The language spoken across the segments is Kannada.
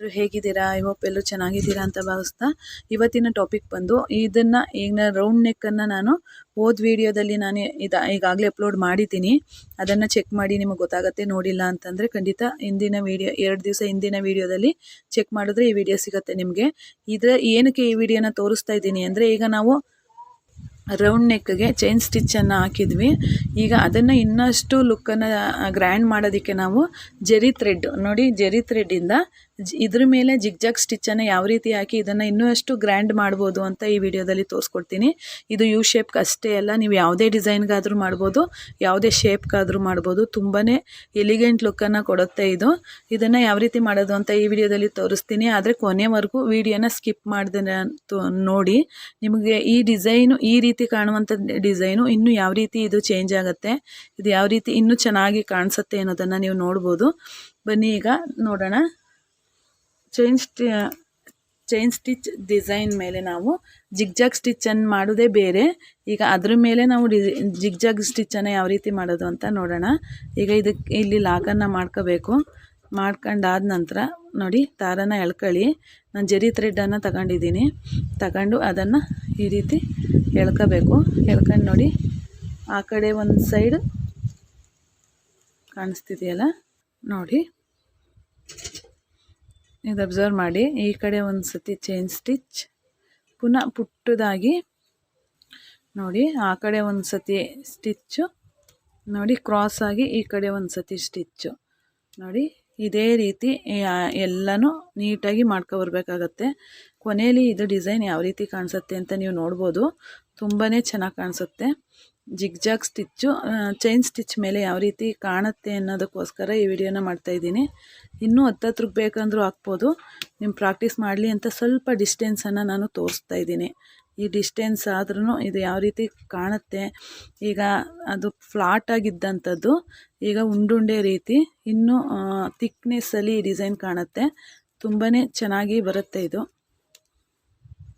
ಹೇಗಿದ್ದೀರಾ? ಐ ಹೋಪ್ ಎಲ್ಲರೂ ಚೆನ್ನಾಗಿದ್ದೀರಾ ಅಂತ ಭಾವಿಸ್ತಾ ಇವತ್ತಿನ ಟಾಪಿಕ್ ಬಂದು ಇದನ್ನು ಈಗ ರೌಂಡ್ ನೆಕ್ಕನ್ನು ನಾನು ಹೋದ ವಿಡಿಯೋದಲ್ಲಿ ನಾನು ಇದು, ಈಗಾಗಲೇ ಅಪ್ಲೋಡ್ ಮಾಡಿದ್ದೀನಿ. ಅದನ್ನು ಚೆಕ್ ಮಾಡಿ ನಿಮಗೆ ಗೊತ್ತಾಗುತ್ತೆ, ನೋಡಿಲ್ಲ ಅಂತಂದರೆ ಖಂಡಿತ ಹಿಂದಿನ ವಿಡಿಯೋ ಎರಡು ದಿವಸ ಹಿಂದಿನ ವಿಡಿಯೋದಲ್ಲಿ ಚೆಕ್ ಮಾಡಿದ್ರೆ ಈ ವಿಡಿಯೋ ಸಿಗುತ್ತೆ ನಿಮಗೆ. ಇದರ, ಏನಕ್ಕೆ ಈ ವಿಡಿಯೋನ ತೋರಿಸ್ತಾ ಇದ್ದೀನಿ ಅಂದರೆ ಈಗ ನಾವು ರೌಂಡ್ ನೆಕ್ಗೆ ಚೈನ್ ಸ್ಟಿಚ್ಚನ್ನು ಹಾಕಿದ್ವಿ. ಈಗ ಅದನ್ನು ಇನ್ನಷ್ಟು ಲುಕ್ಕನ್ನು ಗ್ರ್ಯಾಂಡ್ ಮಾಡೋದಕ್ಕೆ ನಾವು ಜೆರಿ ಥ್ರೆಡ್ ನೋಡಿ ಜೆರಿ ಥ್ರೆಡ್ಡಿಂದ ಇದ್ರ ಮೇಲೆ ಜಿಗ್ಜಾಗ್ ಸ್ಟಿಚ್ಚನ್ನು ಯಾವ ರೀತಿ ಹಾಕಿ ಇದನ್ನು ಇನ್ನೂ ಅಷ್ಟು ಗ್ರ್ಯಾಂಡ್ ಮಾಡ್ಬೋದು ಅಂತ ಈ ವಿಡಿಯೋದಲ್ಲಿ ತೋರಿಸ್ಕೊಡ್ತೀನಿ. ಇದು ಯು ಶೇಪ್ಗೆ ಅಷ್ಟೇ ಅಲ್ಲ, ನೀವು ಯಾವುದೇ ಡಿಸೈನ್ಗಾದರೂ ಮಾಡ್ಬೋದು, ಯಾವುದೇ ಶೇಪ್ಗಾದರೂ ಮಾಡ್ಬೋದು. ತುಂಬಾ ಎಲಿಗೆಂಟ್ ಲುಕ್ಕನ್ನು ಕೊಡುತ್ತೆ ಇದು. ಇದನ್ನು ಯಾವ ರೀತಿ ಮಾಡೋದು ಅಂತ ಈ ವಿಡಿಯೋದಲ್ಲಿ ತೋರಿಸ್ತೀನಿ. ಆದರೆ ಕೊನೆವರೆಗೂ ವಿಡಿಯೋನ ಸ್ಕಿಪ್ ಮಾಡಿದೆ ನೋಡಿ, ನಿಮಗೆ ಈ ಡಿಸೈನು ಈ ರೀತಿ ಕಾಣುವಂಥ ಡಿಸೈನು ಇನ್ನೂ ಯಾವ ರೀತಿ ಇದು ಚೇಂಜ್ ಆಗುತ್ತೆ, ಇದು ಯಾವ ರೀತಿ ಇನ್ನೂ ಚೆನ್ನಾಗಿ ಕಾಣಿಸುತ್ತೆ ಅನ್ನೋದನ್ನು ನೀವು ನೋಡ್ಬೋದು. ಬನ್ನಿ ಈಗ ನೋಡೋಣ. ಚೈನ್ ಸ್ಟಿ ಚೈನ್ ಸ್ಟಿಚ್ ಡಿಸೈನ್ ಮೇಲೆ ನಾವು ಜಿಗ್ಜಾಗ್ ಸ್ಟಿಚ್ಚನ್ನು ಮಾಡೋದೇ ಬೇರೆ. ಈಗ ಅದ್ರ ಮೇಲೆ ನಾವು ಡಿ ಜಿಗ್ಜಾಗ್ ಸ್ಟಿಚ್ಚನ್ನು ಯಾವ ರೀತಿ ಮಾಡೋದು ಅಂತ ನೋಡೋಣ. ಈಗ ಇದಕ್ಕೆ ಇಲ್ಲಿ ಲಾಕನ್ನು ಮಾಡ್ಕೋಬೇಕು. ಮಾಡ್ಕೊಂಡಾದ ನಂತರ ನೋಡಿ ದಾರನ ಎಳ್ಕೊಳ್ಳಿ ನಾನು ಜರಿ ಥ್ರೆಡ್ಡನ್ನು ತಗೊಂಡಿದ್ದೀನಿ. ತಗೊಂಡು ಅದನ್ನು ಈ ರೀತಿ ಎಳ್ಕೋಬೇಕು. ಎಳ್ಕೊಂಡು ನೋಡಿ ಆ ಕಡೆ ಒಂದು ಸೈಡ್ ಕಾಣಿಸ್ತಿದೆಯಲ್ಲ? ನೋಡಿ. ಇದು ಅಬ್ಸರ್ವ್ ಮಾಡಿ. ಈ ಕಡೆ ಒಂದು ಸತಿ ಚೈನ್ ಸ್ಟಿಚ್ ಪುನಃ ಪುಟ್ಟದಾಗಿ ನೋಡಿ, ಆ ಕಡೆ ಒಂದು ಸತಿ ಸ್ಟಿಚ್ಚು ನೋಡಿ ಕ್ರಾಸ್ ಆಗಿ ಈ ಕಡೆ ಒಂದು ಸತಿ ಸ್ಟಿಚ್ಚು ನೋಡಿ, ಇದೇ ರೀತಿ ಎಲ್ಲನೂ ನೀಟಾಗಿ ಮಾಡ್ಕೊಬರ್ಬೇಕಾಗತ್ತೆ. ಕೊನೆಯಲ್ಲಿ ಇದು ಡಿಸೈನ್ ಯಾವ ರೀತಿ ಕಾಣಿಸುತ್ತೆ ಅಂತ ನೀವು ನೋಡ್ಬೋದು. ತುಂಬಾ ಚೆನ್ನಾಗಿ ಕಾಣಿಸುತ್ತೆ. ಜಿಗ್ಜಾಗ್ ಸ್ಟಿಚ್ಚು ಚೈನ್ ಸ್ಟಿಚ್ ಮೇಲೆ ಯಾವ ರೀತಿ ಕಾಣುತ್ತೆ ಅನ್ನೋದಕ್ಕೋಸ್ಕರ ಈ ವಿಡಿಯೋನ ಮಾಡ್ತಾಯಿದ್ದೀನಿ ಇನ್ನೂ ಹತ್ತತ್ರಕ್ಕೆ ಬೇಕಂದರೂ ಹಾಕ್ಬೋದು. ನಿಮ್ಮ ಪ್ರಾಕ್ಟೀಸ್ ಮಾಡಲಿ ಅಂತ ಸ್ವಲ್ಪ ಡಿಸ್ಟೆನ್ಸನ್ನು ನಾನು ತೋರಿಸ್ತಾ ಇದ್ದೀನಿ. ಈ ಡಿಸ್ಟೆನ್ಸ್ ಆದ್ರೂ ಇದು ಯಾವ ರೀತಿ ಕಾಣುತ್ತೆ, ಈಗ ಅದು ಫ್ಲಾಟ್ ಆಗಿದ್ದಂಥದ್ದು, ಈಗ ಉಂಡುಂಡೆ ರೀತಿ, ಇನ್ನೂ ತಿಕ್ನೆಸ್ಸಲ್ಲಿ ಈ ಡಿಸೈನ್ ಕಾಣುತ್ತೆ. ತುಂಬಾ ಚೆನ್ನಾಗಿ ಬರುತ್ತೆ ಇದು.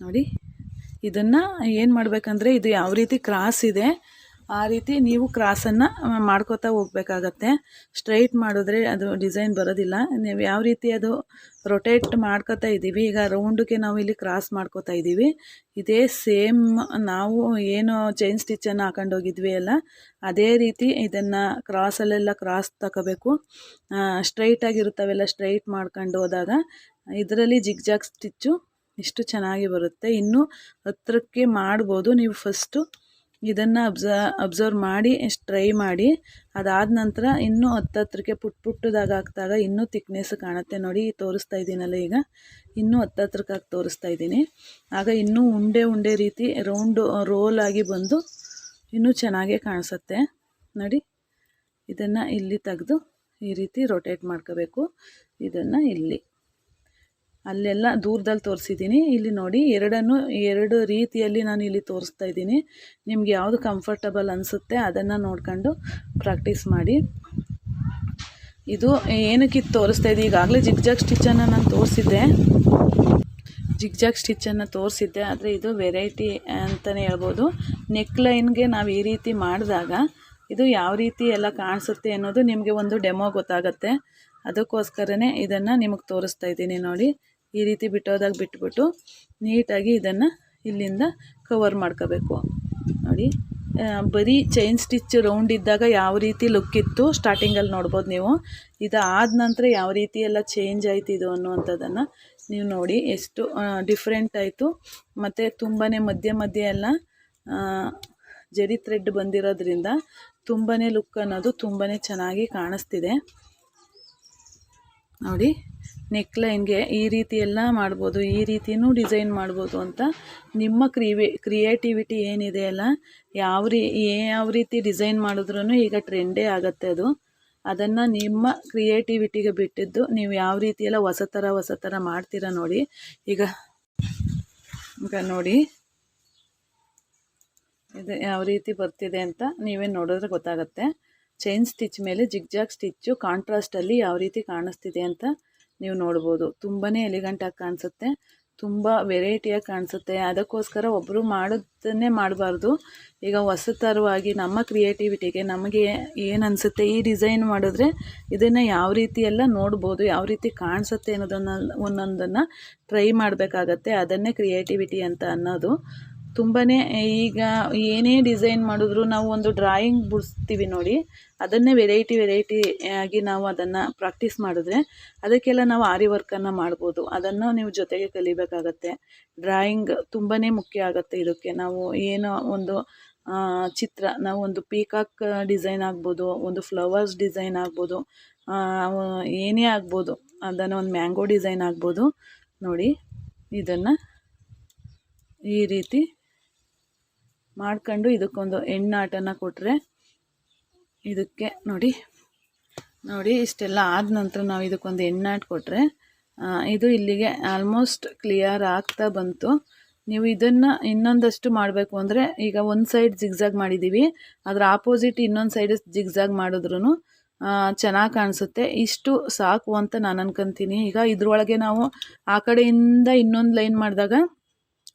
ನೋಡಿ, ಇದನ್ನು ಏನು ಮಾಡಬೇಕಂದ್ರೆ ಇದು ಯಾವ ರೀತಿ ಕ್ರಾಸ್ ಇದೆ ಆ ರೀತಿ ನೀವು ಕ್ರಾಸನ್ನು ಮಾಡ್ಕೋತಾ ಹೋಗ್ಬೇಕಾಗತ್ತೆ. ಸ್ಟ್ರೈಟ್ ಮಾಡಿದ್ರೆ ಅದು ಡಿಸೈನ್ ಬರೋದಿಲ್ಲ. ನೀವು ಯಾವ ರೀತಿ ಅದು ರೊಟೇಟ್ ಮಾಡ್ಕೋತಾ ಇದ್ದೀವಿ, ಈಗ ರೌಂಡ್ಗೆ ನಾವು ಇಲ್ಲಿ ಕ್ರಾಸ್ ಮಾಡ್ಕೋತಾ ಇದ್ದೀವಿ. ಇದೇ ಸೇಮ್ ನಾವು ಏನು ಚೈನ್ ಸ್ಟಿಚ್ಚನ್ನು ಹಾಕೊಂಡೋಗಿದ್ವಿ ಅಲ್ಲ, ಅದೇ ರೀತಿ ಇದನ್ನು ಕ್ರಾಸಲ್ಲೆಲ್ಲ ಕ್ರಾಸ್ ತಗೋಬೇಕು. ಸ್ಟ್ರೈಟಾಗಿರುತ್ತವೆಲ್ಲ ಸ್ಟ್ರೈಟ್ ಮಾಡ್ಕೊಂಡು ಹೋದಾಗ ಇದರಲ್ಲಿ ಜಿಗ್ಜಾಗ್ ಸ್ಟಿಚ್ಚು ಇಷ್ಟು ಚೆನ್ನಾಗಿ ಬರುತ್ತೆ. ಇನ್ನು ಹತ್ರಕ್ಕೆ ಮಾಡ್ಬೋದು. ನೀವು ಫಸ್ಟು ಇದನ್ನು ಅಬ್ಸ ಅಬ್ಸರ್ವ್ ಮಾಡಿ ಟ್ರೈ ಮಾಡಿ, ಅದಾದ ನಂತರ ಇನ್ನೂ ಹತ್ತತ್ರಕ್ಕೆ ಪುಟ್ ಪುಟ್ಟದಾಗ ಹಾಕಿದಾಗ ಇನ್ನೂ ತಿಕ್ನೆಸ್ ಕಾಣುತ್ತೆ ನೋಡಿ, ತೋರಿಸ್ತಾ ಇದ್ದೀನಲ್ಲ ಈಗ. ಇನ್ನೂ ಹತ್ತತ್ರಕ್ಕೆ ತೋರಿಸ್ತಾ ಇದ್ದೀನಿ. ಆಗ ಇನ್ನೂ ಉಂಡೆ ಉಂಡೆ ರೀತಿ ರೌಂಡು ರೋಲ್ ಆಗಿ ಬಂದು ಇನ್ನೂ ಚೆನ್ನಾಗೇ ಕಾಣಿಸುತ್ತೆ. ನೋಡಿ, ಇದನ್ನು ಇಲ್ಲಿ ತೆಗೆದು ಈ ರೀತಿ ರೊಟೇಟ್ ಮಾಡ್ಕೋಬೇಕು. ಇದನ್ನು ಇಲ್ಲಿ. ಅಲ್ಲೆಲ್ಲ ದೂರದಲ್ಲಿ ತೋರಿಸಿದ್ದೀನಿ. ಇಲ್ಲಿ ನೋಡಿ ಎರಡನ್ನು, ಎರಡು ರೀತಿಯಲ್ಲಿ ನಾನು ಇಲ್ಲಿ ತೋರಿಸ್ತಾ ಇದ್ದೀನಿ. ನಿಮ್ಗೆ ಯಾವುದು ಕಂಫರ್ಟಬಲ್ ಅನಿಸುತ್ತೆ ಅದನ್ನು ನೋಡ್ಕೊಂಡು ಪ್ರಾಕ್ಟೀಸ್ ಮಾಡಿ. ಇದು ಏನಕ್ಕೆ ಇದು ತೋರಿಸ್ತಾ ಇದೆ ಈಗಾಗಲೇ ಜಿಗ್ಜಾಗ್ ಸ್ಟಿಚ್ಚನ್ನು ನಾನು ತೋರಿಸಿದ್ದೆ. ಜಿಗ್ಜಾಗ್ ಸ್ಟಿಚ್ಚನ್ನು ತೋರಿಸಿದ್ದೆ. ಆದರೆ ಇದು ವೆರೈಟಿ ಅಂತಲೇ ಹೇಳ್ಬೋದು. ನೆಕ್ ಲೈನ್ಗೆ ನಾವು ಈ ರೀತಿ ಮಾಡಿದಾಗ ಇದು ಯಾವ ರೀತಿ ಎಲ್ಲ ಕಾಣಿಸುತ್ತೆ ಅನ್ನೋದು ನಿಮಗೆ ಒಂದು ಡೆಮೋ ಗೊತ್ತಾಗುತ್ತೆ. ಅದಕ್ಕೋಸ್ಕರನೇ ಇದನ್ನು ನಿಮಗೆ ತೋರಿಸ್ತಾ ಇದ್ದೀನಿ ನೋಡಿ. ಈ ರೀತಿ ಬಿಟ್ಟೋದಾಗ ಬಿಟ್ಬಿಟ್ಟು ನೀಟಾಗಿ ಇದನ್ನು ಇಲ್ಲಿಂದ ಕವರ್ ಮಾಡ್ಕೋಬೇಕು. ನೋಡಿ ಬರೀ ಚೈನ್ ಸ್ಟಿಚ್ ರೌಂಡ್ ಇದ್ದಾಗ ಯಾವ ರೀತಿ ಲುಕ್ ಇತ್ತು ಸ್ಟಾರ್ಟಿಂಗಲ್ಲಿ ನೋಡ್ಬೋದು ನೀವು. ಇದು ಆದ ನಂತರ ಯಾವ ರೀತಿ ಎಲ್ಲ ಚೇಂಜ್ ಆಯ್ತು ಇದು ಅನ್ನುವಂಥದ್ದನ್ನು ನೀವು ನೋಡಿ ಎಷ್ಟು ಡಿಫ್ರೆಂಟ್ ಆಯಿತು. ಮತ್ತು ತುಂಬಾ ಮಧ್ಯೆ ಮಧ್ಯೆ ಎಲ್ಲ ಜರಿ ಥ್ರೆಡ್ ಬಂದಿರೋದ್ರಿಂದ ತುಂಬಾ ಲುಕ್ ಅನ್ನೋದು ತುಂಬಾ ಚೆನ್ನಾಗಿ ಕಾಣಿಸ್ತಿದೆ. ನೋಡಿ ನೆಕ್ ಲೈನ್ಗೆ ಈ ರೀತಿ ಎಲ್ಲ ಮಾಡ್ಬೋದು, ಈ ರೀತಿಯೂ ಡಿಸೈನ್ ಮಾಡ್ಬೋದು ಅಂತ ನಿಮ್ಮ ಕ್ರಿವೇ ಕ್ರಿಯೇಟಿವಿಟಿ ಏನಿದೆ ಅಲ್ಲ, ಯಾವ ರೀ, ಯಾವ ರೀತಿ ಡಿಸೈನ್ ಮಾಡಿದ್ರೂ ಈಗ ಟ್ರೆಂಡೇ ಆಗುತ್ತೆ ಅದು. ಅದನ್ನು ನಿಮ್ಮ ಕ್ರಿಯೇಟಿವಿಟಿಗೆ ಬಿಟ್ಟಿದ್ದು ನೀವು ಯಾವ ರೀತಿ ಎಲ್ಲ ಹೊಸ ಥರ ಹೊಸ ಥರ ಮಾಡ್ತೀರ ನೋಡಿ. ಈಗ ಈಗ ನೋಡಿ. ಇದು ಯಾವ ರೀತಿ ಬರ್ತಿದೆ ಅಂತ ನೀವೇ ನೋಡಿದ್ರೆ ಗೊತ್ತಾಗುತ್ತೆ. ಚೈನ್ ಸ್ಟಿಚ್ ಮೇಲೆ ಜಿಗ್ಜಾಗ್ ಸ್ಟಿಚ್ಚು ಕಾಂಟ್ರಾಸ್ಟಲ್ಲಿ ಯಾವ ರೀತಿ ಕಾಣಿಸ್ತಿದೆ ಅಂತ ನೀವು ನೋಡ್ಬೋದು. ತುಂಬಾ ಎಲಿಗೆಂಟಾಗಿ ಕಾಣಿಸುತ್ತೆ. ತುಂಬ ವೆರೈಟಿಯಾಗಿ ಕಾಣಿಸುತ್ತೆ. ಅದಕ್ಕೋಸ್ಕರ ಒಬ್ಬರು ಮಾಡೋದನ್ನೇ ಮಾಡಬಾರ್ದು. ಈಗ ಹೊಸತರವಾಗಿ ನಮ್ಮ ಕ್ರಿಯೇಟಿವಿಟಿಗೆ ನಮಗೆ ಏನು ಅನಿಸುತ್ತೆ? ಈ ಡಿಸೈನ್ ಮಾಡಿದ್ರೆ ಇದನ್ನು ಯಾವ ರೀತಿ ಎಲ್ಲ ನೋಡ್ಬೋದು, ಯಾವ ರೀತಿ ಕಾಣಿಸುತ್ತೆ ಅನ್ನೋದನ್ನು ಒಂದೊಂದನ್ನು ಟ್ರೈ ಮಾಡಬೇಕಾಗತ್ತೆ. ಅದನ್ನೇ ಕ್ರಿಯೇಟಿವಿಟಿ ಅಂತ ಅನ್ನೋದು. ತುಂಬಾ ಈಗ ಏನೇ ಡಿಸೈನ್ ಮಾಡಿದ್ರು ನಾವು ಒಂದು ಡ್ರಾಯಿಂಗ್ ಬಿಡಿಸ್ತೀವಿ ನೋಡಿ, ಅದನ್ನೇ ವೆರೈಟಿ ವೆರೈಟಿ ಆಗಿ ನಾವು ಅದನ್ನು ಪ್ರಾಕ್ಟೀಸ್ ಮಾಡಿದ್ರೆ ಅದಕ್ಕೆಲ್ಲ ನಾವು ಆರಿ ವರ್ಕನ್ನು ಮಾಡ್ಬೋದು. ಅದನ್ನು ನೀವು ಜೊತೆಗೆ ಕಲಿಬೇಕಾಗತ್ತೆ. ಡ್ರಾಯಿಂಗ್ ತುಂಬಾ ಮುಖ್ಯ ಆಗುತ್ತೆ ಇದಕ್ಕೆ. ನಾವು ಏನೋ ಒಂದು ಚಿತ್ರ, ನಾವು ಒಂದು ಪೀಕಾಕ್ ಡಿಸೈನ್ ಆಗ್ಬೋದು, ಒಂದು ಫ್ಲವರ್ಸ್ ಡಿಸೈನ್ ಆಗ್ಬೋದು ಏನೇ ಆಗ್ಬೋದು, ಅದನ್ನು ಒಂದು ಮ್ಯಾಂಗೋ ಡಿಸೈನ್ ಆಗ್ಬೋದು, ನೋಡಿ, ಇದನ್ನು ಈ ರೀತಿ ಮಾಡ್ಕೊಂಡು ಇದಕ್ಕೊಂದು ಎಣ್ಣಾಟನ ಕೊಟ್ಟರೆ ಇದಕ್ಕೆ ನೋಡಿ ನೋಡಿ ಇಷ್ಟೆಲ್ಲ ಆದ ನಂತರ ನಾವು ಇದಕ್ಕೊಂದು ಎಣ್ಣಾಟ್ ಕೊಟ್ಟರೆ ಇದು ಇಲ್ಲಿಗೆ ಆಲ್ಮೋಸ್ಟ್ ಕ್ಲಿಯರ್ ಆಗ್ತಾ ಬಂತು. ನೀವು ಇದನ್ನು ಇನ್ನೊಂದಷ್ಟು ಮಾಡಬೇಕು ಅಂದರೆ ಈಗ ಒಂದು ಸೈಡ್ ಜಿಗ್ಜಾಗ್ ಮಾಡಿದ್ದೀವಿ ಅದರ ಆಪೋಸಿಟ್ ಇನ್ನೊಂದು ಸೈಡ್ ಜಿಗ್ಜಾಗ್ ಮಾಡಿದ್ರೂ ಚೆನ್ನಾಗಿ ಕಾಣಿಸುತ್ತೆ. ಇಷ್ಟು ಸಾಕು ಅಂತ ನಾನು ಅನ್ಕೊಂತೀನಿ. ಈಗ ಇದ್ರೊಳಗೆ ನಾವು ಆ ಕಡೆಯಿಂದ ಇನ್ನೊಂದು ಲೈನ್ ಮಾಡಿದಾಗ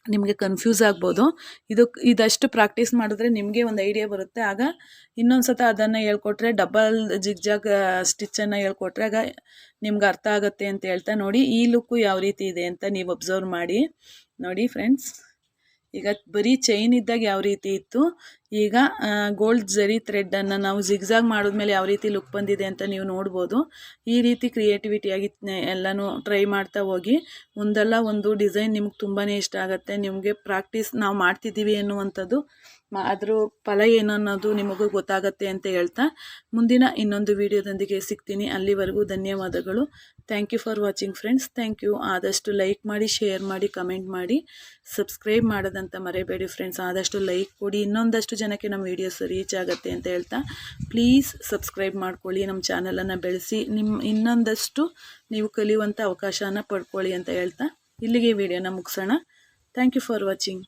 ನಿಮಗೆ ಕನ್ಫ್ಯೂಸ್ ಆಗ್ಬೋದು. ಇದು ಇದಷ್ಟು ಪ್ರಾಕ್ಟೀಸ್ ಮಾಡಿದ್ರೆ ನಿಮಗೆ ಒಂದು ಐಡಿಯಾ ಬರುತ್ತೆ. ಆಗ ಇನ್ನೊಂದು ಸತ ಅದನ್ನು ಹೇಳ್ಕೊಟ್ರೆ ಡಬಲ್ ಜಿಗ್ಜಾಗ್ ಸ್ಟಿಚ್ಚನ್ನು ಹೇಳ್ಕೊಟ್ರೆ ಆಗ ನಿಮ್ಗೆ ಅರ್ಥ ಆಗುತ್ತೆ ಅಂತ ಹೇಳ್ತಾ ನೋಡಿ, ಈ ಲುಕ್ಕು ಯಾವ ರೀತಿ ಇದೆ ಅಂತ ನೀವು ಅಬ್ಸರ್ವ್ ಮಾಡಿ. ನೋಡಿ ಫ್ರೆಂಡ್ಸ್ ಈಗ ಬರೀ ಚೈನ್ ಇದ್ದಾಗ ಯಾವ ರೀತಿ ಇತ್ತು? ಈಗ ಗೋಲ್ಡ್ ಜರಿ ಥ್ರೆಡ್ಡನ್ನು ನಾವು ಜಿಗ್ಜಾಗ್ ಮಾಡಿದ್ಮೇಲೆ ಯಾವ ರೀತಿ ಲುಕ್ ಬಂದಿದೆ ಅಂತ ನೀವು ನೋಡ್ಬೋದು. ಈ ರೀತಿ ಕ್ರಿಯೇಟಿವಿಟಿಯಾಗಿ ಎಲ್ಲನೂ ಟ್ರೈ ಮಾಡ್ತಾ ಹೋಗಿ. ಒಂದಲ್ಲ ಒಂದು ಡಿಸೈನ್ ನಿಮ್ಗೆ ತುಂಬಾ ಇಷ್ಟ ಆಗುತ್ತೆ. ನಿಮಗೆ ಪ್ರಾಕ್ಟೀಸ್ ನಾವು ಮಾಡ್ತಿದ್ದೀವಿ ಅನ್ನುವಂಥದ್ದು ಅದ್ರ ಫಲ ಏನು ಅನ್ನೋದು ನಿಮಗೂ ಗೊತ್ತಾಗತ್ತೆ ಅಂತ ಹೇಳ್ತಾ ಮುಂದಿನ ಇನ್ನೊಂದು ವಿಡಿಯೋದೊಂದಿಗೆ ಸಿಗ್ತೀನಿ. ಅಲ್ಲಿವರೆಗೂ ಧನ್ಯವಾದಗಳು. Thank you for watching friends thank you ಆದಷ್ಟು ಲೈಕ್ ಮಾಡಿ ಶೇರ್ ಮಾಡಿ ಕಮೆಂಟ್ ಮಾಡಿ. ಸಬ್ಸ್ಕ್ರೈಬ್ ಮಾಡೋದಂತ ಮರೆಯಬೇಡಿ ಫ್ರೆಂಡ್ಸ್ ಆದಷ್ಟು ಲೈಕ್ ಕೊಡಿ. ಇನ್ನೊಂದಷ್ಟು ಜನಕ್ಕೆ ನಮ್ಮ ವಿಡಿಯೋಸ್ ರೀಚ್ ಆಗುತ್ತೆ ಅಂತ ಹೇಳ್ತಾ ಪ್ಲೀಸ್ ಸಬ್ಸ್ಕ್ರೈಬ್ ಮಾಡ್ಕೊಳ್ಳಿ. ನಮ್ಮ ಚಾನಲನ್ನು ಬೆಳೆಸಿ. ನಿಮ್ಮ ಇನ್ನೊಂದಷ್ಟು ನೀವು ಕಲಿಯುವಂಥ ಅವಕಾಶನ ಪಡ್ಕೊಳ್ಳಿ ಅಂತ ಹೇಳ್ತಾ ಇಲ್ಲಿಗೆ ವಿಡಿಯೋನ ಮುಗಿಸೋಣ. Thank you for watching